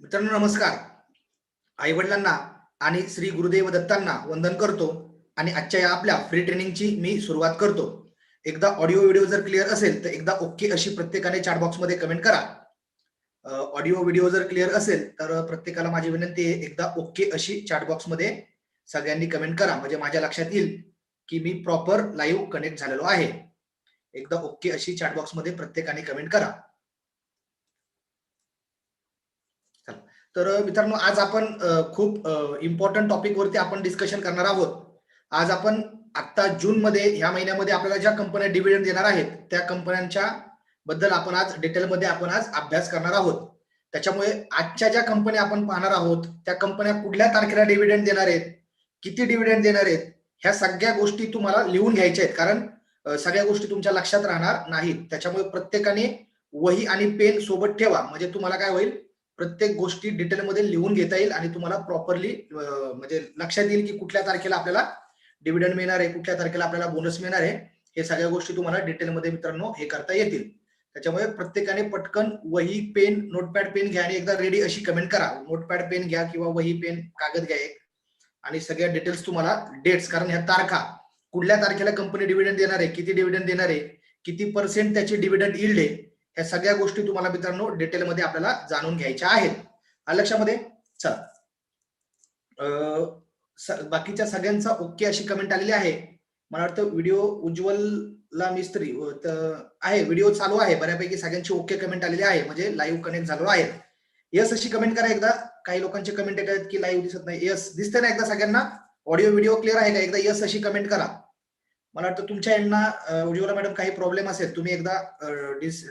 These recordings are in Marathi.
मित्रांनो नमस्कार. आई वडिलांना आणि श्री गुरुदेव दत्तांना वंदन करतो आणि आजच्या या आपल्या फ्री ट्रेनिंगची मी सुरुवात करतो. एकदा ऑडिओ व्हिडिओ जर क्लिअर असेल तर एकदा ओके अशी प्रत्येकाने चॅट बॉक्समध्ये कमेंट करा. ऑडिओ व्हिडिओ जर क्लिअर असेल तर प्रत्येकाला माझी विनंती आहे एकदा ओके अशी चॅट बॉक्समध्ये सगळ्यांनी कमेंट करा. म्हणजे माझ्या लक्षात येईल की मी प्रॉपर लाईव्ह कनेक्ट झालेलो आहे. एकदा ओके अशी चॅट बॉक्समध्ये प्रत्येकाने कमेंट करा. तर मित्रांनो आज आपण खूप इम्पॉर्टंट टॉपिकवरती आपण डिस्कशन करणार आहोत. आज आपण आत्ता जूनमध्ये ह्या महिन्यामध्ये आपल्याला ज्या कंपन्या डिव्हिडंड देणार आहेत त्या कंपन्यांच्या बद्दल आपण आज डिटेलमध्ये आपण आज अभ्यास करणार आहोत. त्याच्यामुळे आजच्या ज्या कंपन्या आपण पाहणार आहोत त्या कंपन्या कुठल्या तारखेला डिव्हिडंड देणार आहेत किती डिव्हिडंड देणार आहेत ह्या सगळ्या गोष्टी तुम्हाला लिहून घ्यायच्या आहेत. कारण सगळ्या गोष्टी तुमच्या लक्षात राहणार नाहीत. त्याच्यामुळे प्रत्येकाने वही आणि पेन सोबत ठेवा. म्हणजे तुम्हाला काय होईल? प्रत्येक गोष्टी डिटेलमध्ये लिहून घेता येईल आणि तुम्हाला प्रॉपरली म्हणजे लक्षात येईल की कुठल्या तारखेला आपल्याला डिव्हिडंड मिळणार आहे कुठल्या तारखेला आपल्याला बोनस मिळणार आहे हे सगळ्या गोष्टी तुम्हाला डिटेलमध्ये मित्रांनो हे करता येतील. त्याच्यामुळे प्रत्येकाने पटकन वही पेन नोटपॅड पेन घ्या आणि एकदा रेडी अशी कमेंट करा. नोटपॅड पेन घ्या किंवा वही पेन कागद घ्या एक. आणि सगळ्या डिटेल्स तुम्हाला डेट्स कारण ह्या तारखा कुठल्या तारखेला कंपनी डिव्हिडंड देणार आहे किती डिव्हिडंड देणार आहे किती पर्सेंट त्याची डिव्हिडंड इल्ड आहे ह्या सगळ्या गोष्टी तुम्हाला मित्रांनो डिटेलमध्ये आपल्याला जाणून घ्यायच्या आहेत. लक्षामध्ये? चला. बाकीच्या सगळ्यांचा ओके अशी कमेंट आलेली आहे. मला वाटतं व्हिडिओ उज्ज्वलला मिस्त्री आहे व्हिडिओ चालू आहे. बऱ्यापैकी सगळ्यांची ओके कमेंट आलेली आहे. म्हणजे लाईव्ह कनेक्ट झालो आहे. यस अशी कमेंट करा एकदा. काही लोकांचे कमेंट येत आहेत की लाईव्ह दिसत नाही. यस दिसते ना एकदा सगळ्यांना? ऑडिओ व्हिडिओ क्लिअर आहे का? एकदा यस अशी कमेंट करा. मला वाटतं तुमच्या यांना उज्ज्वला मॅडम काही प्रॉब्लेम असेल तुम्ही एकदा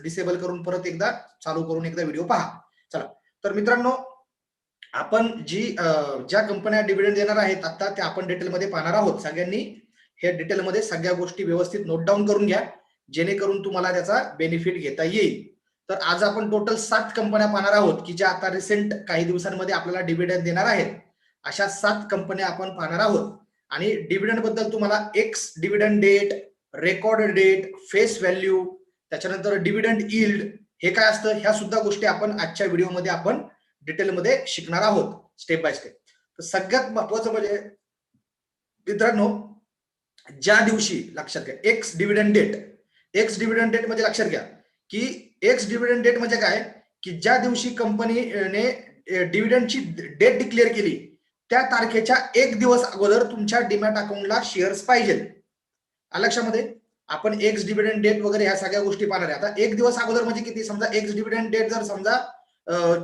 डिसेबल करून परत एकदा चालू करून एकदा व्हिडिओ पहा. चला. तर मित्रांनो आपण जी ज्या कंपन्या डिव्हिडंड देणार आहेत आता त्या आपण डिटेलमध्ये पाहणार आहोत. सगळ्यांनी हे डिटेलमध्ये सगळ्या गोष्टी व्यवस्थित नोट डाऊन करून घ्या. जेणेकरून तुम्हाला त्याचा बेनिफिट घेता येईल. तर आज आपण टोटल सात कंपन्या पाहणार आहोत की ज्या आता रिसेंट काही दिवसांमध्ये आपल्याला डिव्हिडंड देणार आहेत. अशा सात कंपन्या आपण पाहणार आहोत. आणि डिव्हिडंडबद्दल तुम्हाला ex dividend date record date face value त्याच्यानंतर डिव्हिडंड इल्ड हे काय असतं? ह्या सुद्धा गोष्टी आपण आजच्या व्हिडिओमध्ये आपण डिटेलमध्ये शिकणार आहोत स्टेप बाय स्टेप तर सगळ्यात महत्वाचं म्हणजे मित्रांनो ज्या दिवशी लक्षात घ्या ex dividend date ex dividend date म्हणजे लक्षात घ्या की एक्स डिव्हिडंड डेट म्हणजे काय? की ज्या दिवशी कंपनीने डिव्हिडंडची डेट डिक्लेअर केली त्या तारखेच्या एक दिवस अगोदर तुमच्या डिमॅट अकाउंटला शेअर्स पाहिजे. लक्षामध्ये? आपण एक्स डिव्हिडंड डेट वगैरे ह्या सगळ्या गोष्टी पाहणार आहे. आता एक दिवस अगोदर म्हणजे किती? समजा एक्स डिव्हिडंड डेट जर समजा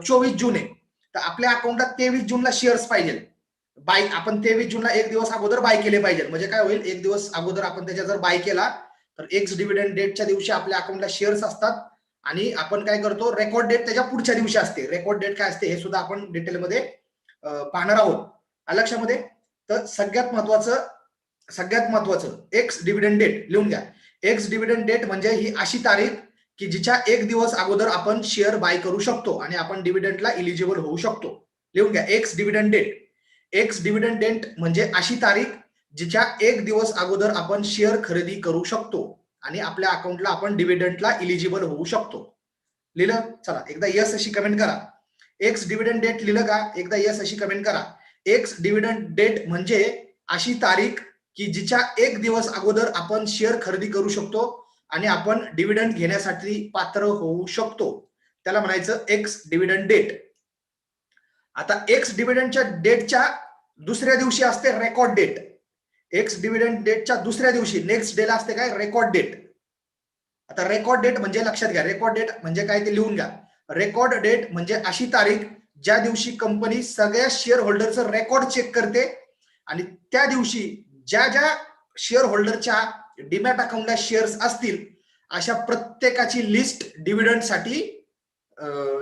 चोवीस जून आहे तर आपल्या अकाउंटला तेवीस जूनला शेअर्स पाहिजे. बाय आपण तेवीस जूनला एक दिवस अगोदर बाय केले पाहिजे. म्हणजे काय होईल? एक दिवस अगोदर आपण त्याच्या जर बाय केला तर एक्स डिव्हिडंड डेटच्या दिवशी आपल्या अकाउंटला शेअर्स असतात. आणि आपण काय करतो? रेकॉर्ड डेट त्याच्या पुढच्या दिवशी असते. रेकॉर्ड डेट काय असते? हे सुद्धा आपण डिटेलमध्ये पाहणार आहोत. लक्षामध्ये? तर सगळ्यात महत्वाचं सगळ्यात महत्वाचं एक्स डिव्हिडंड डेट लिहून घ्या. एक्स डिव्हिडंड डेट म्हणजे ही अशी तारीख की जिच्या एक दिवस अगोदर आपण शेअर बाय करू शकतो आणि आपण डिव्हिडंडला इलिजिबल होऊ शकतो. लिहून घ्या ex dividend date ex dividend date म्हणजे अशी तारीख जिच्या एक दिवस अगोदर आपण शेअर खरेदी करू शकतो आणि आपल्या अकाउंटला आपण डिव्हिडंडला इलिजिबल होऊ शकतो. लिहिलं? चला एकदा यस अशी कमेंट करा. एक्स डिव्हिडंड डेट लिहिलं का? एकदा यस अशी कमेंट करा. एक्स डिव्हिडंड डेट म्हणजे अशी तारीख की जिच्या एक दिवस अगोदर आपण शेअर खरेदी करू शकतो आणि आपण डिव्हिडंड घेण्यासाठी पात्र होऊ शकतो. त्याला म्हणायचं एक्स डिव्हिडंड डेट आता एक्स डिव्हिडंडच्या डेटच्या दुसऱ्या दिवशी असते रेकॉर्ड डेट एक्स डिव्हिडंड डेटच्या दुसऱ्या दिवशी नेक्स्ट डेला असते काय? रेकॉर्ड डेट आता रेकॉर्ड डेट म्हणजे लक्षात घ्या. रेकॉर्ड डेट म्हणजे काय ते लिहून घ्या. रेकॉर्ड डेट म्हणजे अशी तारीख ज्या दिवशी कंपनी सगळ्या शेअर होल्डरचं रेकॉर्ड चेक करते आणि त्या दिवशी ज्या ज्या शेअर होल्डरच्या डिमॅट अकाउंटला शेअर्स असतील अशा प्रत्येकाची लिस्ट डिव्हिडंडसाठी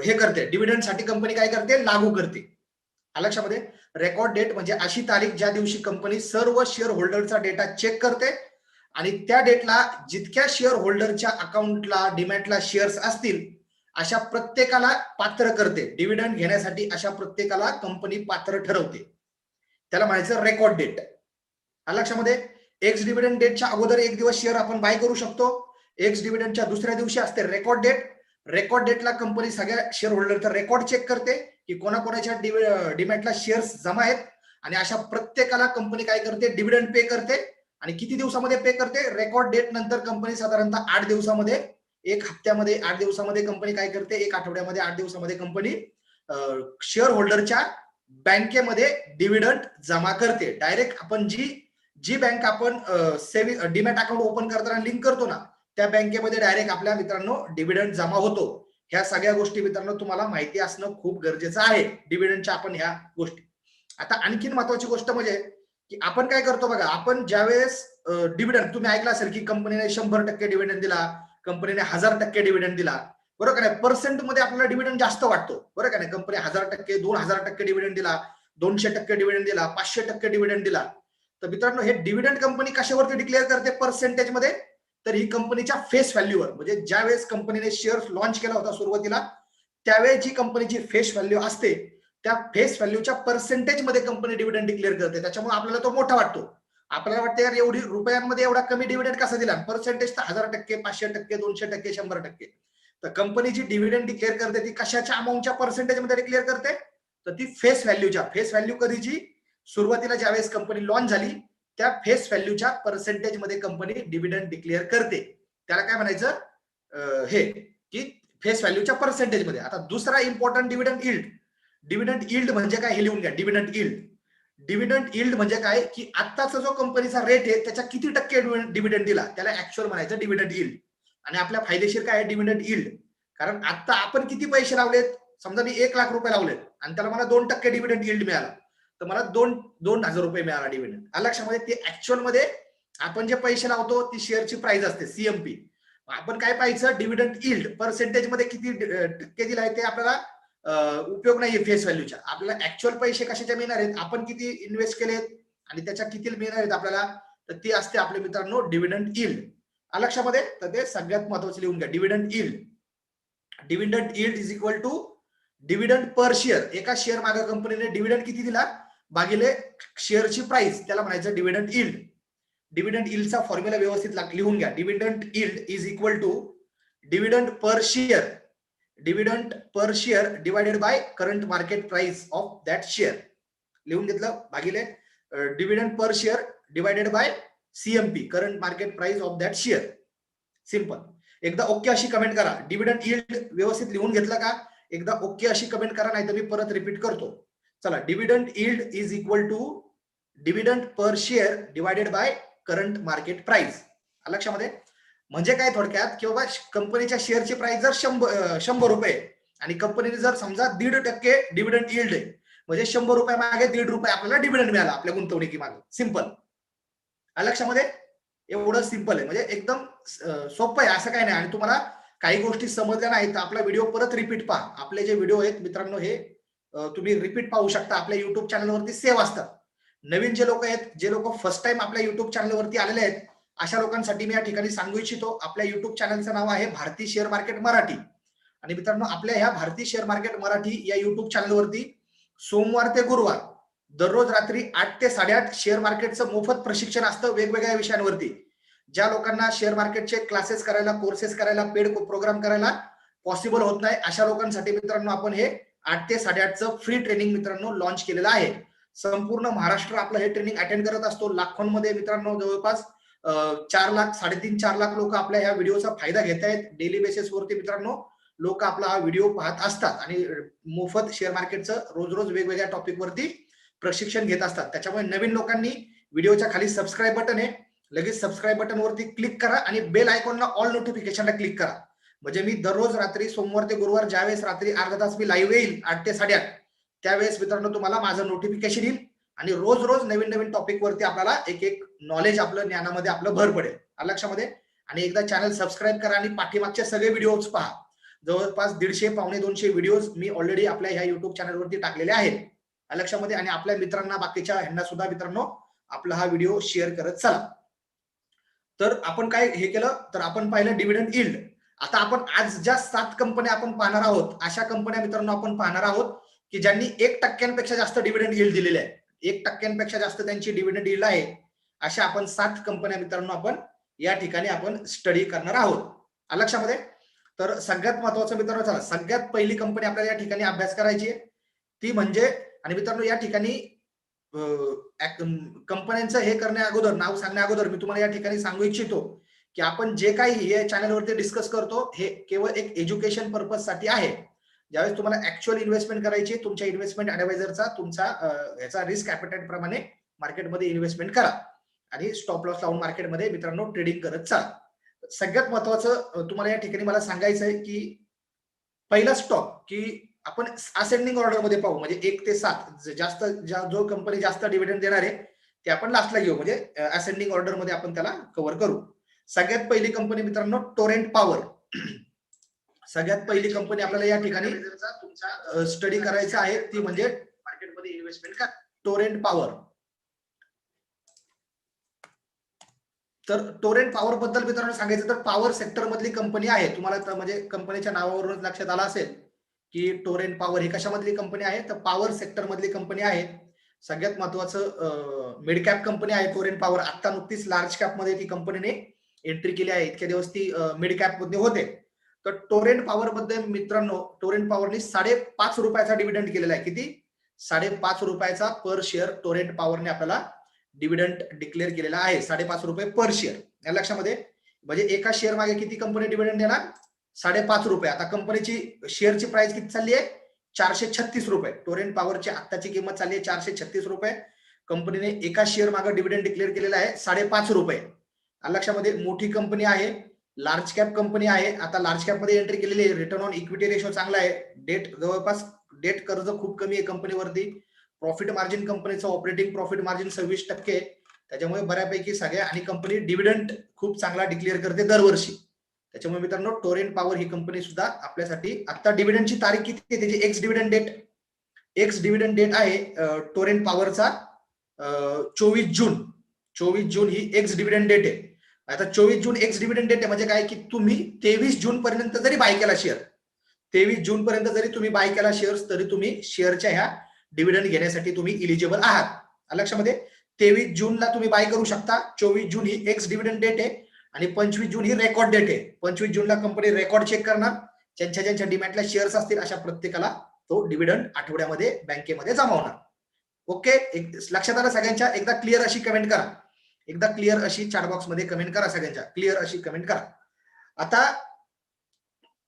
हे करते. डिव्हिडंडसाठी कंपनी काय करते? लागू करते. लक्षामध्ये रेकॉर्ड डेट म्हणजे अशी तारीख ज्या दिवशी कंपनी सर्व शेअर होल्डरचा डेटा चेक करते आणि त्या डेटला जितक्या शेअर होल्डरच्या अकाउंटला डिमॅटला शेअर्स असतील अशा प्रत्येकाला पात्र करते. डिव्हिडंड घेण्यासाठी अशा प्रत्येकाला कंपनी पात्र ठरवते. त्याला म्हणायचं रेकॉर्ड डेट लक्षामध्ये? एक्स डिव्हिडंड डेटच्या अगोदर एक दिवस शेअर आपण बाय करू शकतो. एक्स डिव्हिडंडच्या दुसऱ्या दिवशी असते रेकॉर्ड डेट रेकॉर्ड डेटला कंपनी सगळ्या शेअर होल्डरचा रेकॉर्ड चेक करते की कोणाकोणाच्या डिमॅटला शेअर्स जमा आहेत. आणि अशा प्रत्येकाला कंपनी काय करते? डिव्हिडंड पे करते. आणि किती दिवसामध्ये पे करते? रेकॉर्ड डेट नंतर कंपनी साधारणतः आठ दिवसामध्ये एक हप्त्यामध्ये आठ दिवसामध्ये कंपनी काय करते? एक आठवड्यामध्ये आठ दिवसामध्ये कंपनी शेअर होल्डरच्या बँकेमध्ये डिव्हिडंड जमा करते. डायरेक्ट आपण जी जी बँक आपण सेव्हिंग डिमॅट अकाउंट ओपन करताना लिंक करतो ना त्या बँकेमध्ये डायरेक्ट आपल्या मित्रांनो डिव्हिडंड जमा होतो. ह्या सगळ्या गोष्टी मित्रांनो तुम्हाला माहिती असणं खूप गरजेचं आहे. डिव्हिडंडच्या आपण ह्या गोष्टी. आता आणखीन महत्वाची गोष्ट म्हणजे की आपण काय करतो बघा आपण ज्यावेळेस डिव्हिडंड तुम्ही ऐकला असेल की कंपनीने शंभर टक्के डिव्हिडंड दिला कंपनीने हजार टक्के डिव्हिडंड दिला. बरोबर का नाही? पर्सेंटमध्ये आपल्याला डिव्हिडंड जास्त वाटतो. बरोबर का नाही? कंपनी हजार टक्के दोन हजार टक्के डिव्हिडंड दिला. दोनशे टक्के डिव्हिडंड दिला. पाचशे टक्के डिव्हिडंड दिला. तर मित्रांनो हे डिव्हिडंड कंपनी कशावरती डिक्लेअर करते? पर्सेंटेजमध्ये? तर ही कंपनीच्या फेस व्हॅल्यूवर म्हणजे ज्या वेळेस कंपनीने शेअर्स लॉन्च केला होता सुरुवातीला त्यावेळेस जी कंपनीची फेस व्हॅल्यू असते. त्या फेस व्हॅल्यूच्या पर्सेंटेजमध्ये कंपनी डिव्हिडंड डिक्लेअर करते. त्याच्यामुळे आपल्याला तो मोठा वाटतो. आपल्याला वाटतं यार एवढी रुपयांमध्ये एवढा कमी डिव्हिडंड कसा दिला? पर्सेंटेज तर हजार टक्के पाचशे टक्के दोनशे टक्के शंभर टक्के. तर कंपनी जी डिव्हिडंड डिक्लेअर करते ती कशाच्या अमाऊंटच्या पर्सेंटेजमध्ये डिक्लेअर करते? तर ती फेस व्हॅल्यूच्या फेस व्हॅल्यू कधीची सुरुवातीला ज्यावेळेस कंपनी लॉन्च झाली त्या फेस व्हॅल्यूच्या पर्सेंटेजमध्ये कंपनी डिव्हिडंड डिक्लेअर करते. त्याला काय म्हणायचं? हे की फेस व्हॅल्यूच्या पर्सेंटेजमध्ये. आता दुसरा important dividend yield dividend yield म्हणजे काय हे लिहून घ्या. डिव्हिडंड इल्ड डिव्हिडंड इल्ड म्हणजे काय? की आत्ताचा जो कंपनीचा रेट आहे त्याच्या किती टक्के डिव्हिडंड दिला? त्याला ऍक्च्युअल म्हणायचं डिव्हिडंड इल्ड आणि आपल्या फायदेशीर काय आहे डिव्हिडंड इल्ड कारण आता आपण किती पैसे लावलेत? समजा मी एक लाख रुपये लावलेत आणि त्याला मला दोन टक्के डिव्हिडंड इल्ड मिळाला. तर मला दोन दोन हजार रुपये मिळाला डिव्हिडंड लक्षामध्ये ते ऍक्च्युअलमध्ये आपण जे पैसे लावतो ती शेअरची प्राइस असते सीएमपी आपण काय पाहायचं? डिव्हिडंड इल्ड पर्सेंटेजमध्ये किती टक्के दिला आहे ते आपल्याला उपयोग नाहीये फेस व्हॅल्यूच्या आपल्याला ऍक्च्युअल पैसे कशाच्या मिळणार आहेत? आपण किती इन्व्हेस्ट केलेत? आणि त्याच्या किती मिळणार आहेत आपल्याला? तर ती असते आपल्या मित्रांनो डिव्हिडंड इल्ड लक्षामध्ये तर ते सगळ्यात महत्वाचं लिहून घ्या. Dividend yield dividend yield is equal to dividend per share एका शेअर मागे कंपनीने डिव्हिडंड किती दिला? भागिले शेअरची प्राइस त्याला म्हणायचं डिव्हिडंड इल्ड डिव्हिडंड इल्डचा फॉर्म्युला व्यवस्थित लिहून घ्या. Dividend yield is equal to dividend per share dividend per share divided by current market price of that share लिहून घेतलं भागिले. Dividend per share divided by C M P current market price of that share simple एकदा ओके अशी कमेंट करा. डिव्हिडंट इल्ड व्यवस्थित लिहून घेतलं का? एकदा ओके अशी कमेंट करा नाही तर मी परत रिपीट करतो. चला dividend yield is equal to dividend per share divided by current market price लक्षामध्ये? म्हणजे काय थोडक्यात की बाबा कंपनीच्या शेअरची प्राइस जर शंभर शंभर रुपये आणि कंपनीने जर समजा दीड टक्के डिव्हिडंड इल्ड आहे म्हणजे शंभर रुपये मागे दीड रुपये आपल्याला डिव्हिडंड मिळाला आपल्या गुंतवणुकी मागे सिंपल लक्षामध्ये? एवढं सिंपल आहे. म्हणजे एकदम सोपं आहे. असं काही नाही. आणि तुम्हाला काही गोष्टी समजल्या नाहीत तर आपला व्हिडिओ परत रिपीट पहा. आपले जे व्हिडिओ आहेत मित्रांनो हे तुम्ही रिपीट पाहू शकता. आपल्या युट्यूब चॅनलवरती सेव्ह असतात. नवीन जे लोक आहेत जे लोक फर्स्ट टाइम आपल्या युट्यूब चॅनलवरती आलेले आहेत अशा लोकांसाठी मी या ठिकाणी सांगू इच्छितो आपल्या युट्यूब चॅनलचं नाव आहे भारती शेअर मार्केट मराठी. आणि मित्रांनो आपल्या ह्या भारती शेअर मार्केट मराठी या युट्यूब चॅनलवरती सोमवार ते गुरुवार दररोज रात्री आठ ते साडेआठ शेअर मार्केटचं मोफत प्रशिक्षण असतं वेगवेगळ्या विषयांवरती. ज्या लोकांना शेअर मार्केटचे क्लासेस करायला कोर्सेस करायला पेड प्रोग्राम करायला पॉसिबल होत नाही अशा लोकांसाठी मित्रांनो आपण हे आठ ते साडेआठचं फ्री ट्रेनिंग मित्रांनो लॉन्च केलेलं आहे. संपूर्ण महाराष्ट्र आपलं हे ट्रेनिंग अटेंड करत असतो. लाखोंमध्ये मित्रांनो जवळपास चार लाख साडेतीन चार लाख लोक आपल्या ह्या व्हिडिओचा फायदा घेत आहेत. डेली बेसिसवरती मित्रांनो लोक आपला हा व्हिडिओ पाहत असतात आणि मोफत शेअर मार्केटचं रोज रोज वेगवेगळ्या टॉपिकवरती प्रशिक्षण घेत असतात. त्याच्यामुळे नवीन लोकांनी व्हिडिओच्या खाली सबस्क्राईब बटन आहे. लगेच सबस्क्राईब बटन वरती क्लिक करा आणि बेल आयकॉनला ऑल नोटिफिकेशनला क्लिक करा. म्हणजे मी दररोज रात्री सोमवार ते गुरुवार ज्यावेळेस रात्री अर्धा तास मी लाईव्ह येईल आठ ते साडेआठ त्यावेळेस मित्रांनो तुम्हाला माझं नोटिफिकेशन येईल आणि रोज रोज नवीन नवीन टॉपिक वरती आपल्याला एक एक नॉलेज आपलं ज्ञानामध्ये आपलं भर पडेल. लक्षामध्ये? आणि एकदा चॅनल सबस्क्राईब करा आणि पाठीमागचे सगळे व्हिडिओज पहा. जवळपास दीडशे पावणे दोनशे व्हिडिओज मी ऑलरेडी आपल्या ह्या युट्यूब चॅनलवरती टाकलेले आहेत. लक्षामध्ये? आणि आपल्या मित्रांना बाकीच्या ह्यांना सुद्धा मित्रांनो आपला हा व्हिडिओ शेअर करत चला. तर आपण काय हे केलं? तर आपण पाहिलं डिव्हिडंड इल्ड आता आपण आज ज्या सात कंपन्या आपण पाहणार आहोत अशा कंपन्या मित्रांनो आपण पाहणार आहोत की ज्यांनी एक टक्क्यांपेक्षा जास्त डिव्हिडंड इल्ड दिलेले आहे एक टक्क्यांपेक्षा जास्त त्यांची डिव्हिडंड इल्ड आहे. अशा आपण सात कंपन्या मित्रांनो आपण या ठिकाणी आपण स्टडी करणार आहोत. लक्षामध्ये? तर सगळ्यात महत्वाचं मित्रांनो चला सगळ्यात पहिली कंपनी आपल्याला या ठिकाणी अभ्यास करायची आहे. ती म्हणजे आणि मित्रांनो या ठिकाणी कंपन्यांचं हे करण्या अगोदर नाव सांगण्या अगोदर मी तुम्हाला या ठिकाणी सांगू इच्छितो की आपण जे काही या चॅनलवरती डिस्कस करतो हे केवळ एक एज्युकेशन पर्पजसाठी आहे. ज्यावेळेस तुम्हाला ऍक्च्युअल इन्व्हेस्टमेंट करायची तुमच्या इन्व्हेस्टमेंट ऍडवायझरचा तुमचा याचा रिस्क ॲपेटाईट प्रमाणे मार्केटमध्ये इन्व्हेस्टमेंट करा. आणि स्टॉप लॉस लावून मार्केटमध्ये मित्रांनो ट्रेडिंग करत चला. सगळ्यात महत्वाचं तुम्हाला या ठिकाणी मला सांगायचं आहे की पहिला स्टॉक की आपण असेंडिंग ऑर्डरमध्ये पाहू म्हणजे एक ते सात जास्त जो कंपनी जास्त डिव्हिडंड देणार आहे ते आपण लास्टला घेऊ म्हणजे असेंडिंग ऑर्डरमध्ये आपण त्याला कव्हर करू. सगळ्यात पहिली कंपनी मित्रांनो टोरेंट पॉवर सगळ्यात पहिली कंपनी आपल्याला या ठिकाणी तुमचा स्टडी करायचा आहे ती म्हणजे मार्केटमध्ये इन्व्हेस्टमेंट का टोरेंट पॉवर तर टोरेंट पॉवर बद्दल मित्रांनो सांगायचं तर पॉवर सेक्टर मधली कंपनी आहे. तुम्हाला म्हणजे कंपनीच्या नावावरून लक्षात आलं असेल की टोरेंट पॉवर ही कशामधली कंपनी आहे? तर पॉवर सेक्टर मधली कंपनी आहे. सगळ्यात महत्वाचं मिड कॅप कंपनी आहे टोरेंट पॉवर आता नुकतीच लार्ज कॅपमध्ये ती कंपनीने एंट्री केली आहे. इतक्या दिवस ती मिड कॅपमध्ये होते. तर टोरेंट पॉवर बद्दल मित्रांनो टोरेंट पॉवरने साडेपाच रुपयाचा डिव्हिडंड केलेला आहे. किती? साडेपाच रुपयाचा पर शेअर टोरेंट पॉवरने आपल्याला डिव्हिडंट डिक्लेअर केलेला आहे साडेपाच रुपये पर शेअर या लक्षामध्ये? म्हणजे एका शेअर मागे किती कंपनी डिव्हिडंड देणार? साडेपाच रुपये. आता कंपनीची शेअरची प्राइस किती चालली आहे? चारशे छत्तीस रुपये. टोरेंट पॉवरची आत्ताची किंमत चालली आहे चारशे छत्तीस रुपये. कंपनीने एका शेअर मागे डिव्हिडंड डिक्लेअर केलेला आहे साडेपाच रुपये. लक्षामध्ये मोठी कंपनी आहे लार्ज कॅप कंपनी आहे. आता लार्ज कॅपमध्ये एंट्री केलेली आहे. रिटर्न ऑन इक्विटी रेशो चांगला आहे. डेट जवळपास डेट कर्ज खूप कमी आहे कंपनीवरती प्रॉफिट मार्जिन कंपनीचं ऑपरेटिंग प्रॉफिट मार्जिन सव्वीस टक्के. त्याच्यामुळे बऱ्यापैकी सगळ्या आणि कंपनी डिव्हिडंट खूप चांगला डिक्लेअर करते दरवर्षी. त्याच्यामुळे मित्रांनो टोरेंट पॉवर ही कंपनी सुद्धा आपल्यासाठी आता डिव्हिडंडची तारीख किती आहे? त्याची ex dividend date ex dividend date आहे टोरेंट पॉवरचा चोवीस जून. चोवीस जून ही एक्स डिव्हिडंड डेट आहे. आता चोवीस जून एक्स डिव्हिडंड डेट आहे म्हणजे काय? की तुम्ही तेवीस जून पर्यंत जरी बाय केला शेअर तेवीस जून पर्यंत जरी तुम्ही बाय केला शेअर्स तरी तुम्ही शेअरच्या ह्या डिव्हिडंड घेण्यासाठी तुम्ही इलिजिबल आहात. लक्षामध्ये तेवीस जूनला तुम्ही बाय करू शकता. चोवीस जून ही एक्स डिव्हिडंड डेट आहे आणि पंचवीस जून ही रेकॉर्ड डेट आहे. पंचवीस जूनला कंपनी रेकॉर्ड चेक करणार. ज्यांच्या ज्यांच्या डिमॅटला शेअर्स असतील अशा प्रत्येकाला तो डिव्हिडंड आठवड्यामध्ये बँकेमध्ये जमावणार. ओके एक लक्षात आलं सगळ्यांच्या? एकदा क्लिअर अशी कमेंट करा. एकदा क्लिअर अशी चार्ट बॉक्समध्ये कमेंट करा सगळ्यांच्या. क्लिअर अशी कमेंट करा. आता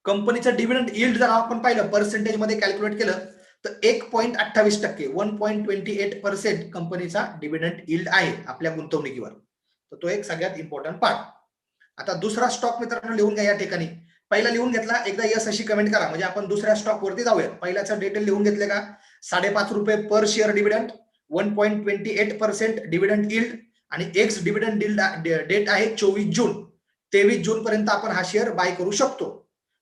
कंपनीचं डिव्हिडंड इल्ड जर आपण पाहिलं पर्सेंटेजमध्ये कॅल्क्युलेट केलं तर एक पॉईंट अठ्ठावीस टक्के one point twenty eight percent कंपनीचा डिव्हिडंट इल्ड आहे आपल्या गुंतवणुकीवर. तर तो एक सगळ्यात इम्पॉर्टंट पार्ट आता दुसरा स्टॉक मित्रांनो लिहून घ्या या ठिकाणी. पहिला लिहून घेतला एकदा यस अशी कमेंट करा. म्हणजे आपण दुसऱ्या स्टॉक वरती जाऊया पहिल्याचं डिटेल लिहून घेतले का? साडेपाच रुपये per share dividend one point twenty eight percent dividend yield आणि एक्स डिव्हिडंड डेट आहे चोवीस जून. तेवीस जून पर्यंत आपण हा शेअर बाय करू शकतो.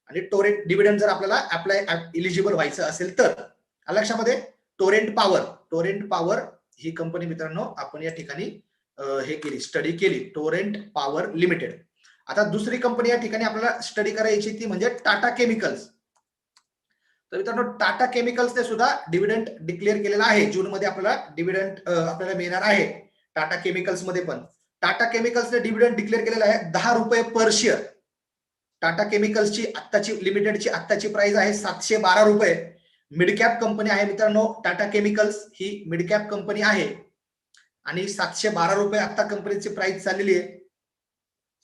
आणि टोरेट डिव्हिडंड जर आपल्याला अप्लाय इलिजिबल व्हायचं असेल तर. लक्षामध्ये टोरेंट पॉवर टोरेंट पॉवर ही कंपनी मित्रांनो आपण या ठिकाणी हे केली स्टडी केली टोरेंट पॉवर लिमिटेड आता दुसरी कंपनी या ठिकाणी आपल्याला स्टडी करायची ती म्हणजे टाटा केमिकल्स तर मित्रांनो टाटा केमिकल्सने सुद्धा डिव्हिडंट डिक्लेअर केलेला आहे. जून मध्ये आपल्याला डिव्हिडंट आपल्याला मिळणार आहे. टाटा केमिकल्समध्ये पण. टाटा केमिकल्सने डिव्हिडंड डिक्लेअर केलेला आहे दहा रुपये पर शेअर टाटा केमिकल्सची आत्ताची लिमिटेडची आत्ताची प्राइस आहे सातशे बारा रुपये. मिडकॅप कंपनी आहे मित्रांनो टाटा केमिकल्स ही मिडकॅप कंपनी आहे. आणि सातशे बारा रुपये आता कंपनीची प्राइस चाललेली आहे.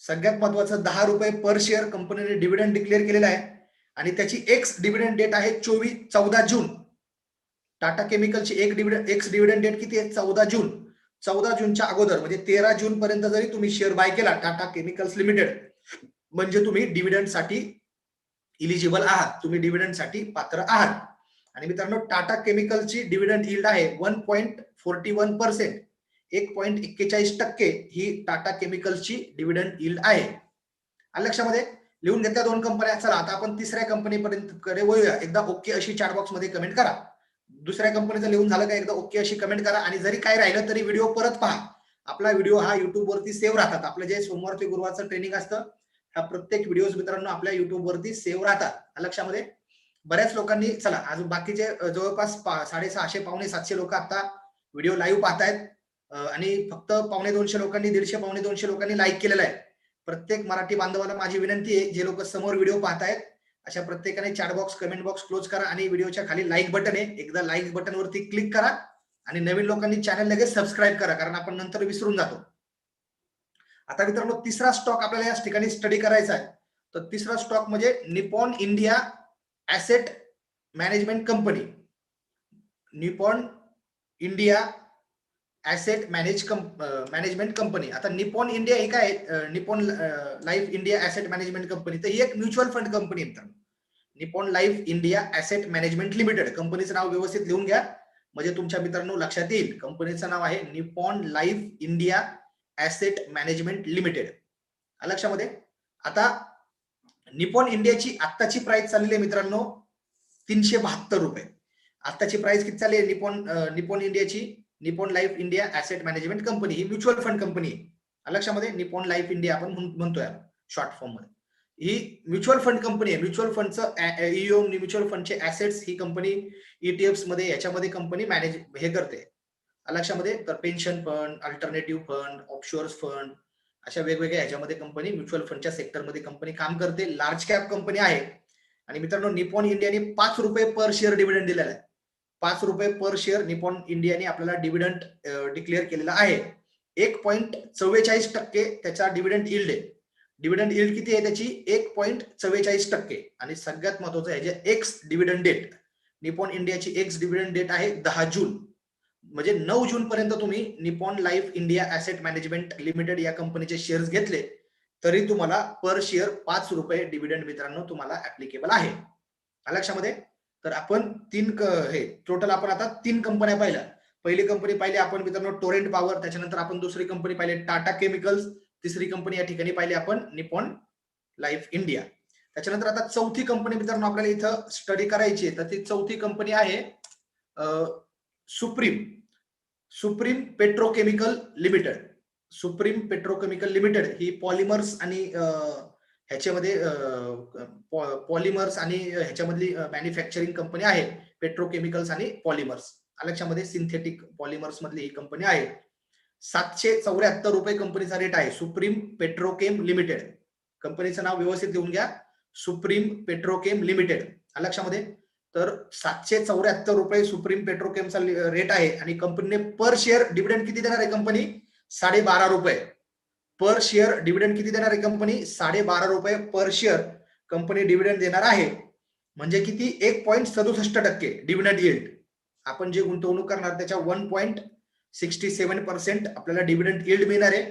सगळ्यात महत्वाचं दहा रुपये पर शेअर कंपनीने डिव्हिडंड डिक्लेअर केलेला आहे. आणि त्याची एक्स डिव्हिडंड डेट आहे चोवीस चौदा जून. टाटा केमिकलची एक डिव्हिडंड एक्स डिव्हिडंड डेट किती आहे? चौदा जून. चौदा जूनच्या अगोदर म्हणजे तेरा जून पर्यंत जरी तुम्ही शेअर बाय केला टाटा केमिकल्स लिमिटेड म्हणजे तुम्ही डिव्हिडंडसाठी इलिजिबल आहात. तुम्ही डिव्हिडंडसाठी पात्र आहात. आणि मित्रांनो टाटा केमिकलची डिव्हिडंड इल्ड आहे one point forty one percent एक पॉईंट एक्केचाळीस टक्के ही टाटा केमिकल्सची डिव्हिडंड इल्ड आहे. आलं लक्षामध्ये लिहून घेतल्या दोन कंपन्या चला आता आपण तिसऱ्या कंपनीपर्यंत कडे वळूया. एकदा ओके अशी चॅट बॉक्समध्ये कमेंट करा. दुसऱ्या कंपनीचं लिहून झालं का एकदा ओके अशी कमेंट करा. आणि जरी काय राहिलं तरी व्हिडिओ परत पहा. आपला व्हिडिओ हा युट्यूब वरती सेव्ह राहतात. आपलं जे सोमवार ते गुरुवारचं ट्रेनिंग असतं ह्या प्रत्येक व्हिडिओज मित्रांनो आपल्या युट्यूब वरती सेव्ह राहतात. लक्षामध्ये बऱ्याच लोकांनी चला अजून बाकीचे जवळपास पा- साडेसहाशे पावणे सातशे लोक आता व्हिडिओ लाईव्ह पाहतायत. आणि फक्त पावणे दोनशे लोकांनी दीडशे पावणे दोनशे लोकांनी लाईक केलेला आहे. प्रत्येक मराठी बांधवाला माझी विनंती आहे जे लोक समोर व्हिडिओ पाहतायत अशा प्रत्येकाने chat box comment box close करा आणि व्हिडिओच्या खाली लाईक बटन आहे. एकदा लाईक बटनवरती क्लिक करा आणि नवीन लोकांनी चॅनल लगेच सबस्क्राईब करा कारण आपण नंतर विसरून जातो. आता मित्रांनो तिसरा स्टॉक आपल्याला या ठिकाणी स्टडी करायचा आहे. तर तिसरा स्टॉक म्हणजे Nippon India Asset Management company Nippon India Asset manage Management company आता निपॉन इंडिया ही काय? आहे? Nippon Life India Asset Management company तर ही एक म्युच्युअल फंड कंपनी आहे मित्रांनो. Nippon Life India Asset Management Limited कंपनीचं नाव व्यवस्थित लिहून घ्या. म्हणजे तुमच्या मित्रांनो लक्षात येईल. कंपनीचं नाव आहे Nippon Life India Asset Management Limited लक्षामध्ये? आता निपॉन इंडियाची आत्ताची प्राइस चाललेली आहे मित्रांनो तीनशे बहात्तर रुपये. आत्ताची प्राइस किती चालली आहे निपॉन निपोन निपॉन इंडियाची Nippon Life India Asset Management company ही म्युच्युअल फंड कंपनी आहे. लक्षामध्ये निपॉन लाईफ इंडिया आपण म्हण- म्हणतोय शॉर्ट फॉर्ममध्ये. ही म्युच्युअल फंड कंपनी आहे. म्युच्युअल फंडचं ईओ म्युच्युअल फंडचे ऍसेट्स ही कंपनी ईटीएफमध्ये याच्यामध्ये कंपनी मॅनेज हे करते. लक्षामध्ये तर pension fund alternative fund offshores fund अशा वेगवेगळ्या ह्याच्यामध्ये कंपनी म्युच्युअल फंडच्या सेक्टरमध्ये कंपनी काम करते. लार्ज कॅप कंपनी आहे. आणि मित्रांनो निपॉन इंडियाने पाच रुपये पर शेअर डिव्हिडंड दिलेला आहे. पाच रुपये पर शेअर निपॉन इंडियाने आपल्याला डिव्हिडंड डिक्लेअर केलेला आहे. एक पॉईंट चव्वेचाळीस टक्के त्याचा डिव्हिडंड इल्ड आहे. डिव्हिडंड इल्ड किती आहे त्याची? एक पॉईंट चव्वेचाळीस टक्के. आणि सगळ्यात महत्वाचं आहे जे एक्स डिव्हिडंड डेट निपॉन इंडियाची एक्स डिव्हिडंड डेट आहे दहा जून. म्हणजे नऊ जून पर्यंत तुम्ही Nippon Life India Asset Management Limited या कंपनीचे शेअर्स घेतले तरी तुम्हाला पर शेअर पाच रुपये डिव्हिडंड मित्रांनो तुम्हाला ऍप्लिकेबल आहे. लक्षामध्ये? तर आपण तीन हे टोटल आपण आता तीन कंपन्या पाहिल्या. पहिली कंपनी पाहिली आपण मित्रांनो टोरेंट पॉवर त्याच्यानंतर आपण दुसरी कंपनी पाहिली टाटा केमिकल्स तिसरी कंपनी या ठिकाणी पाहिली आपण निपॉन लाईफ इंडिया. त्याच्यानंतर आता चौथी कंपनी मित्रांनो आपल्याला इथं स्टडी करायची आहे. तर ती चौथी कंपनी आहे supreme supreme petrochemical limited supreme petrochemical limited ही पॉलिमर्स आणि ह्याच्यामध्ये पॉलिमर्स आणि ह्याच्यामधली मॅन्युफॅक्चरिंग कंपनी आहे पेट्रोकेमिकल्स आणि पॉलिमर्स लक्षामध्ये? सिंथेटिक पॉलिमर्स मधली ही कंपनी आहे. सातशे चौऱ्याहत्तर रुपये कंपनीचा रेट आहे सुप्रीम पेट्रोकेम लिमिटेड. कंपनीचं नाव व्यवस्थित लिहून घ्या. Supreme Petrochem Limited. लक्षामध्ये? तर सातशे चौऱ्याहत्तर रुपये सुप्रीम पेट्रोकेमचा रेट आहे आणि कंपनीने पर शेअर डिव्हिडंड किती देणार आहे कंपनी साडेबारा रुपये. पर शेअर डिव्हिडंड किती देणार आहे कंपनी साडेबारा रुपये पर शेअर कंपनी डिव्हिडंड देणार आहे. म्हणजे किती? एक पॉईंट सदुसष्ट टक्के डिव्हिडंड yield. आपण जे गुंतवणूक करणार त्याच्या one point sixty seven percent आपल्याला डिव्हिडंड yield मिळणार आहे.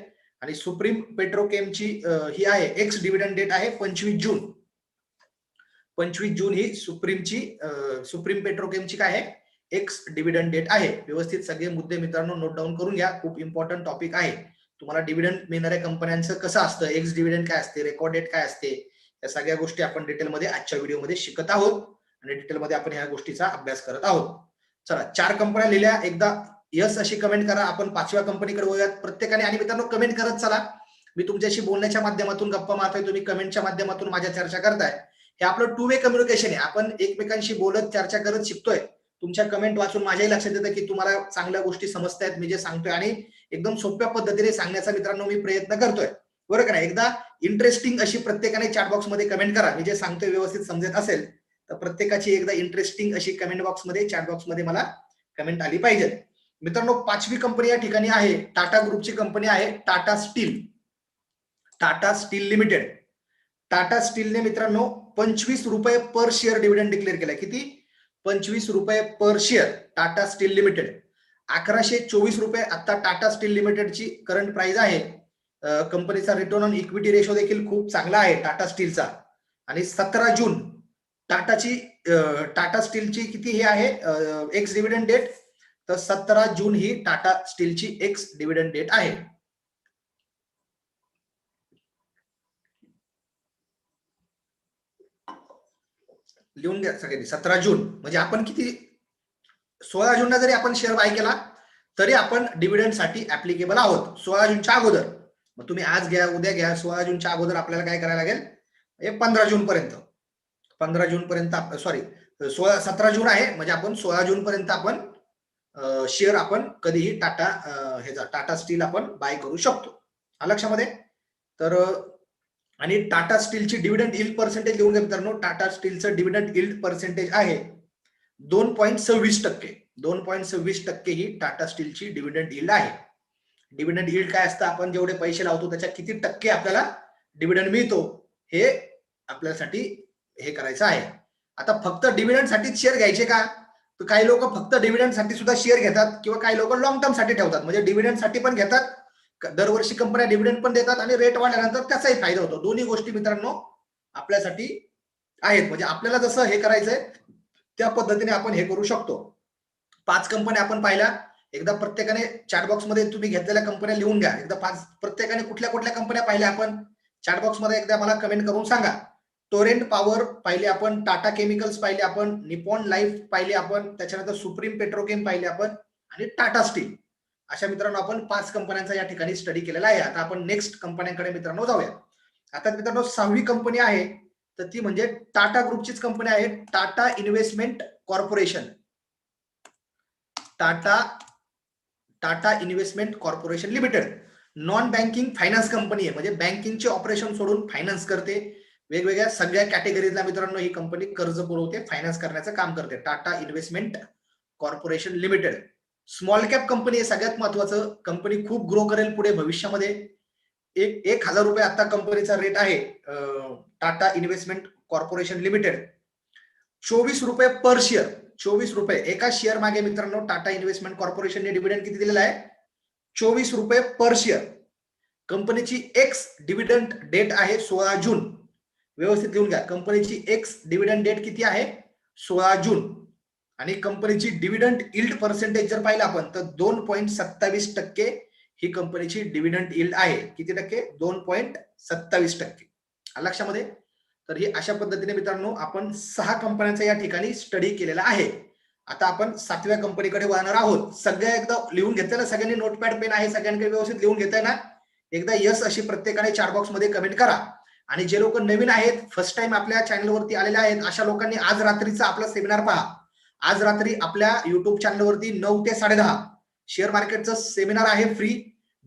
आणि सुप्रीम पेट्रोकेमची ही आहे एक्स डिव्हिडंड डेट आहे पंचवीस जून. पंचवीस जून ही सुप्रीमची सुप्रीम पेट्रोकेमची काय आहे? एक्स डिव्हिडंड डेट आहे. व्यवस्थित सगळे मुद्दे मित्रांनो नोट डाऊन करून घ्या. खूप इम्पॉर्टंट टॉपिक आहे. तुम्हाला डिव्हिडंड मिळणाऱ्या कंपन्यांचं कसं असतं? एक्स डिव्हिडंड काय असते? रेकॉर्ड डेट काय असते? या सगळ्या गोष्टी आपण डिटेलमध्ये आजच्या व्हिडिओमध्ये शिकत आहोत. आणि डिटेलमध्ये आपण ह्या गोष्टीचा अभ्यास करत आहोत. चला चार कंपन्या लिहिल्या. एकदा यस अशी कमेंट करा. आपण पाचव्या कंपनीकडे वळूयात. प्रत्येकाने आणि मित्रांनो कमेंट करत चला. मी तुमच्याशी बोलण्याच्या माध्यमातून गप्पा मारतोय. तुम्ही कमेंटच्या माध्यमातून माझ्या चर्चा करताय. हे आपलं टू वे कम्युनिकेशन आहे. आपण एकमेकांशी बोलत चर्चा करत शिकतोय. तुमच्या कमेंट वाचून माझ्याही लक्षात येतं की तुम्हाला चांगल्या गोष्टी समजतायत मी जे सांगतोय आणि एकदम सोप्या पद्धतीने सांगण्याचा मित्रांनो मी प्रयत्न करतोय. बरोबर का नाही? एकदा इंटरेस्टिंग अशी प्रत्येकाने चॅट बॉक्समध्ये कमेंट करा. मी जे सांगतोय व्यवस्थित समजत असेल तर प्रत्येकाची एकदा इंटरेस्टिंग अशी कमेंट बॉक्समध्ये चॅट बॉक्समध्ये मला कमेंट आली पाहिजे मित्रांनो पाचवी कंपनी या ठिकाणी आहे. टाटा ग्रुपची कंपनी आहे. Tata Steel. Tata Steel Limited. Tata स्टीलने मित्रांनो पंचवीस रुपये पर शेअर डिव्हिडंड डिक्लेअर केलाय. किती? पंचवीस रुपये per share Tata Steel Limited अकराशे चोवीस रुपये आता टाटा स्टील लिमिटेडची करंट प्राइस आहे. कंपनीचा रिटर्न ऑन इक्विटी रेशो देखील खूप चांगला आहे टाटा स्टीलचा आणि सतरा जून टाटाची टाटा स्टीलची किती हे आहे? एक्स डिव्हिडंड डेट तर सतरा जून ही टाटा स्टीलची एक्स डिव्हिडंड डेट आहे. लिहून घ्या सगळ्यांनी. सतरा जून. म्हणजे आपण किती? सोळा जूनला जरी आपण शेअर बाय केला तरी आपण डिव्हिडंडसाठी ऍप्लिकेबल आहोत. सोळा जूनच्या अगोदर. मग तुम्ही आज घ्या उद्या घ्या. सोळा जूनच्या अगोदर आपल्याला काय करायला लागेल? हे पंधरा जून पर्यंत. पंधरा जून पर्यंत सॉरी सोळा सतरा जून आहे. म्हणजे आपण सोळा जून पर्यंत आपण शेअर आपण कधीही टाटा हे ह्याचा टाटा स्टील आपण बाय करू शकतो. लक्षामध्ये? तर आणि टाटा स्टीलची डिव्हिडंड इल्ड पर्सेंटेज लिहून घ्या मित्रांनो. टाटा स्टीलचं डिव्हिडंड इल्ड पर्सेंटेज आहे दोन पॉईंट सव्वीस टक्के. दोन पॉईंट सव्वीस टक्के ही टाटा स्टीलची डिव्हिडंड इल्ड आहे. डिव्हिडंड इल्ड काय असतं? आपण जेवढे पैसे लावतो त्याच्या किती टक्के आपल्याला डिव्हिडंड मिळतो हे आपल्यासाठी हे करायचं आहे. आता फक्त डिव्हिडंड साठीच शेअर घ्यायचे का? तर काही लोक फक्त डिव्हिडंडसाठी सुद्धा शेअर घेतात किंवा काही लोक लॉंग टर्मसाठी ठेवतात. म्हणजे डिव्हिडंडसाठी पण घेतात दरवर्षी कंपन्या डिव्हिडंड पण देतात आणि रेट वाढल्यानंतर त्याचाही फायदा होतो. दोन्ही गोष्टी मित्रांनो आपल्यासाठी आहेत. म्हणजे आपल्याला जसं हे करायचंय त्या पद्धतीने आपण हे करू शकतो. पाच कंपन्या आपण पाहिल्या. एकदा प्रत्येकाने चॅटबॉक्समध्ये तुम्ही घेतलेल्या कंपन्या लिहून घ्या. एकदा पाच प्रत्येकाने कुठल्या कुठल्या कंपन्या पाहिल्या आपण चॅट बॉक्समध्ये एकदा मला कमेंट करून सांगा. टोरेंट पॉवर पाहिले आपण टाटा केमिकल्स पाहिले आपण निपॉन लाईफ पाहिले आपण त्याच्यानंतर सुप्रीम पेट्रोकेम पाहिले आपण आणि टाटा स्टील अशा मित्रांनो आपण पाच कंपन्यांचा या ठिकाणी स्टडी केलेला आहे. आता आपण नेक्स्ट कंपन्यांकडे मित्रांनो जाऊया. आता मित्रांनो सहावी कंपनी आहे. तर ती म्हणजे टाटा ग्रुपचीच कंपनी आहे. Tata Investment Corporation. Tata Tata Investment Corporation Limited. Non banking finance company आहे. म्हणजे बँकिंगचे ऑपरेशन सोडून फायनान्स करते. वेगवेगळ्या सगळ्या कॅटेगरीजला मित्रांनो ही कंपनी कर्ज पुरवते फायनान्स करण्याचं काम करते. Tata Investment Corporation Limited. Small cap company हे सगळ्यात महत्वाचं. कंपनी खूप ग्रो करेल पुढे भविष्यामध्ये. एक एक हजार रुपये आता कंपनीचा रेट आहे टाटा इन्व्हेस्टमेंट कॉर्पोरेशन लिमिटेड चोवीस रुपये पर शेअर चोवीस रुपये. एका शेअर मागे मित्रांनो टाटा इन्व्हेस्टमेंट कॉर्पोरेशनने डिव्हिडंड किती दिलेला आहे? चोवीस रुपये पर शेअर कंपनीची एक्स डिव्हिडंड डेट आहे सोळा जून. व्यवस्थित लिहून घ्या. कंपनीची एक्स डिव्हिडंड डेट किती आहे? सोळा जून. आणि कंपनीची डिव्हिडंट इल्ड पर्सेंटेज जर पाहिलं आपण तर दोन पॉईंट सत्तावीस टक्के ही कंपनीची डिव्हिडंट इल्ड आहे. किती टक्के? दोन पॉईंट सत्तावीस टक्के. लक्षामध्ये? तर ही अशा पद्धतीने मित्रांनो आपण सहा कंपन्यांचा या ठिकाणी स्टडी केलेला आहे. आता आपण सातव्या कंपनीकडे वळणार आहोत. सगळ्या एकदा लिहून घेतलं ना? सगळ्यांनी नोटपॅड पेन आहे सगळ्यांकडे व्यवस्थित लिहून घेताय ना? एकदा यस अशी प्रत्येकाने चार बॉक्समध्ये कमेंट करा. आणि जे लोक नवीन आहेत फर्स्ट टाइम आपल्या चॅनलवरती आलेले आहेत अशा लोकांनी आज रात्रीचा आपला सेमिनार पहा. आज रात्री आपल्या युट्यूब चॅनलवरती नऊ ते साडेदहा शेअर मार्केटचं सेमिनार आहे फ्री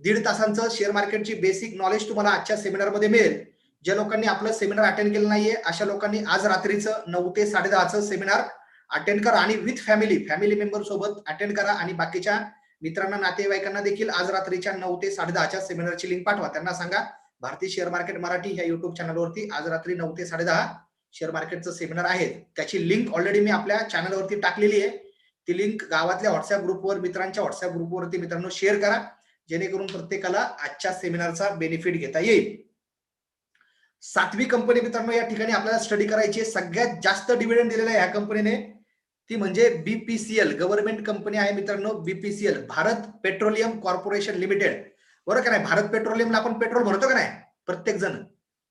दीड तासांचं शेअर मार्केटची बेसिक नॉलेज तुम्हाला आजच्या सेमिनारमध्ये मिळेल. ज्या लोकांनी आपलं सेमिनार अटेंड केलं नाहीये अशा लोकांनी आज रात्रीचं नऊ ते साडेदहाचं सेमिनार अटेंड करा आणि विथ फॅमिली फॅमिली मेंबर सोबत अटेंड करा आणि बाकीच्या मित्रांना नातेवाईकांना देखील आज रात्रीच्या नऊ ते साडेदहाच्या सेमिनारची लिंक पाठवा. त्यांना सांगा भारतीय शेअर मार्केट मराठी ह्या युट्यूब चॅनलवरती आज रात्री नऊ ते साडेदहा शेअर मार्केटचं सेमिनार आहे त्याची लिंक ऑलरेडी मी आपल्या चॅनलवरती टाकलेली आहे. ती लिंक गावातल्या व्हॉट्सअप ग्रुपवर मित्रांच्या व्हॉट्सअप ग्रुपवरती मित्रांनो शेअर करा. जेणेकरून प्रत्येकाला आजच्या सेमिनारचा बेनिफिट घेता येईल. सातवी कंपनी मित्रांनो या ठिकाणी आपल्याला स्टडी करायची सगळ्यात जास्त डिव्हिडंड दिलेला आहे ह्या कंपनीने ती म्हणजे बीपीसीएल गव्हर्नमेंट कंपनी आहे मित्रांनो BPCL Bharat petroleum corporation limited. बरोबर का नाही? भारत पेट्रोलियमला आपण पेट्रोल भरतो का नाही? प्रत्येक जण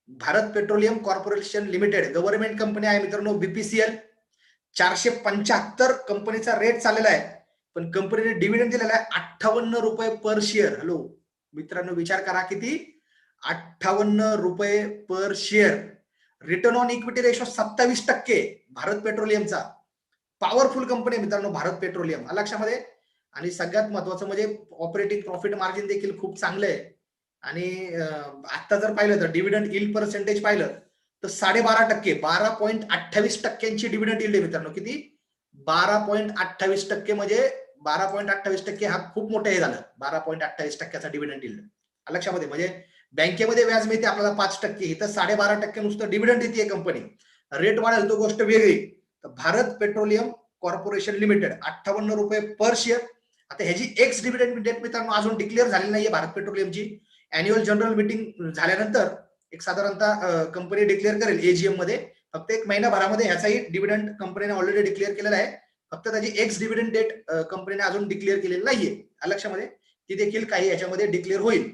Bharat petroleum corporation limited government company आहे मित्रांनो बीपीसीएल चारशे पंच्याहत्तर कंपनीचा रेट चाललेला आहे. पण कंपनीने डिव्हिडंड दिलेला आहे अठ्ठावन्न रुपये पर शेअर हॅलो मित्रांनो विचार करा किती? अठ्ठावन्न रुपये per share return on equity ratio सत्तावीस टक्के भारत पेट्रोलियमचा. पॉवरफुल कंपनी मित्रांनो भारत पेट्रोलियम. लक्षामध्ये? आणि सगळ्यात महत्वाचं म्हणजे ऑपरेटिंग प्रॉफिट मार्जिन देखील खूप चांगलं आहे. आणि आता जर पाहिलं तर डिव्हिडंड इल्ड पर्सेंटेज पाहिलं तर साडेबारा टक्के बारा पॉईंट अठ्ठावीस टक्क्यांची डिव्हिडंड इल्ड आहे मित्रांनो. किती? बारा पॉईंट अठ्ठावीस टक्के म्हणजे बारा पॉईंट अठ्ठावीस टक्के हा खूप मोठं हे झालं. बारा पॉईंट अठ्ठावीस टक्क्याचा डिव्हिडंड इल्ड लक्षामध्ये म्हणजे बँकेमध्ये व्याज मिळते आपल्याला पाच टक्के. इथं साडेबारा टक्के नुसतं डिव्हिडंड देते कंपनी रेट वाढेल तो गोष्ट वेगळी. तर भारत पेट्रोलियम कॉर्पोरेशन लिमिटेड अठ्ठावन्न रुपये पर शेअर आता ह्याची एक्स डिव्हिडंड डेट मित्रांनो अजून डिक्लेअर झालेली नाहीये भारत पेट्रोलियमची. अॅन्युअल जनरल मिटिंग झाल्यानंतर एक साधारणतः कंपनी डिक्लेअर करेल एजीएममध्ये. फक्त एक महिनाभरामध्ये ह्याचाही डिव्हिडंड कंपनीने ऑलरेडी डिक्लेअर केलेला आहे. फक्त त्याची एक्स डिव्हिडंड डेट कंपनीने अजून डिक्लेअर केलेली नाहीये. लक्षामध्ये ती देखील काही याच्यामध्ये डिक्लेअर होईल.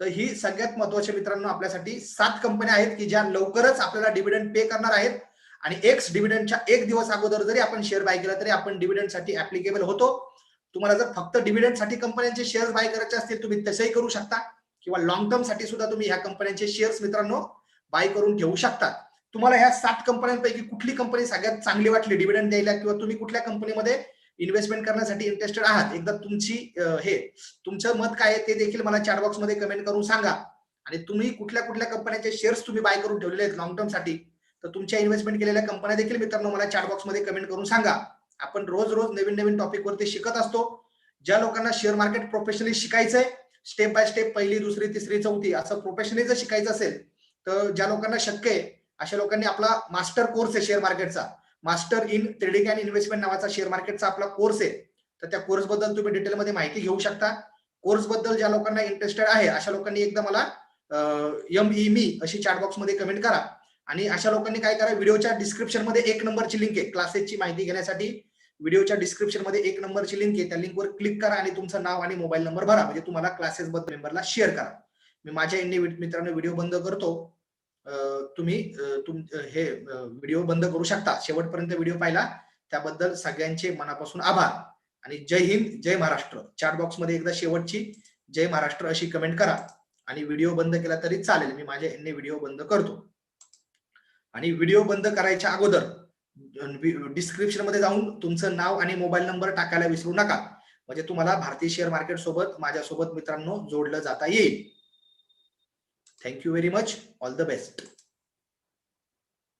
तर ही सगळ्यात महत्त्वाच्या मित्रांनो आपल्यासाठी सात कंपन्या आहेत की ज्या लवकरच आपल्याला डिव्हिडंड पे करणार आहेत. आणि एक्स डिव्हिडंडच्या एक दिवस अगोदर जरी आपण शेअर बाय केला तरी आपण डिव्हिडंडसाठी ऍप्लिकेबल होतो. तुम्हाला जर फक्त डिव्हिडंडसाठी कंपन्यांचे शेअर बाय करायचे असतील तुम्ही तसेही करू शकता. किंवा लॉंग टर्मसाठी सुद्धा तुम्ही ह्या कंपन्यांचे शेअर्स मित्रांनो बाय करून ठेवू शकता तुम्हाला ह्या सात कंपन्यांपैकी कुठली कंपनी सगळ्यात चांगली वाटली? डिव्हिडंड द्यायला किंवा तुम्ही कुठल्या कंपनीमध्ये इन्व्हेस्टमेंट करण्यासाठी इंटरेस्टेड आहात? एकदा तुमची हे तुमचं मत काय आहे ते देखील मला चॅट बॉक्समध्ये कमेंट करून सांगा. आणि तुम्ही कुठल्या कुठल्या कंपन्यांचे शेअर्स तुम्ही बाय करून ठेवलेले आहेत लॉंग टर्मसाठी तर तुमच्या इन्व्हेस्टमेंट केलेल्या कंपन्या देखील मित्रांनो मला चॅट बॉक्समध्ये कमेंट करून सांगा. आपण रोज रोज नवीन नवीन टॉपिक वरती शिकत असतो. ज्या लोकांना शेअर मार्केट प्रोफेशनली शिकायचंय स्टेप बाय स्टेप पहिली दुसरी तिसरी चौथी असं प्रोफेशनली जर शिकायचं असेल तर ज्या लोकांना शक्य आहे अशा लोकांनी आपला मास्टर कोर्स आहे शेअर मार्केटचा master in trading and investment नावाचा शेअर मार्केटचा आपला कोर्स आहे. तर त्या कोर्सबद्दल तुम्ही डिटेलमध्ये माहिती घेऊ शकता. कोर्सबद्दल ज्या लोकांना इंटरेस्टेड आहे अशा लोकांनी एकदा मला एम ई मी अशी चॅट बॉक्समध्ये कमेंट करा. आणि अशा लोकांनी काय करा व्हिडिओच्या डिस्क्रिप्शनमध्ये एक नंबरची लिंक आहे. क्लासेसची माहिती घेण्यासाठी व्हिडिओच्या डिस्क्रिप्शनमध्ये एक नंबरची लिंक आहे. त्या लिंकवर क्लिक करा आणि तुमचं नाव आणि मोबाईल नंबर भरा. म्हणजे तुम्हाला क्लासेस बद्दल मेंबरला शेअर करा. मी माझ्या यांनी मित्रांनो व्हिडिओ बंद करतो. तुम्ही तुम हे व्हिडिओ बंद करू शकता. शेवटपर्यंत व्हिडिओ पाहिला. त्याबद्दल सगळ्यांचे मनापासून आभार. आणि जय हिंद जय महाराष्ट्र. चॅट बॉक्समध्ये एकदा शेवटची जय महाराष्ट्र अशी कमेंट करा. आणि व्हिडिओ बंद केला तरी चालेल. मी माझ्या यांनी व्हिडिओ बंद करतो. आणि व्हिडिओ बंद करायच्या अगोदर डिस्क्रिप्शनमध्ये जाऊन तुमचं नाव आणि मोबाईल नंबर टाकायला विसरू नका. म्हणजे तुम्हाला भारतीय शेअर मार्केट सोबत माझ्यासोबत मित्रांनो जोडलं जाता येईल. Thank you very much all the best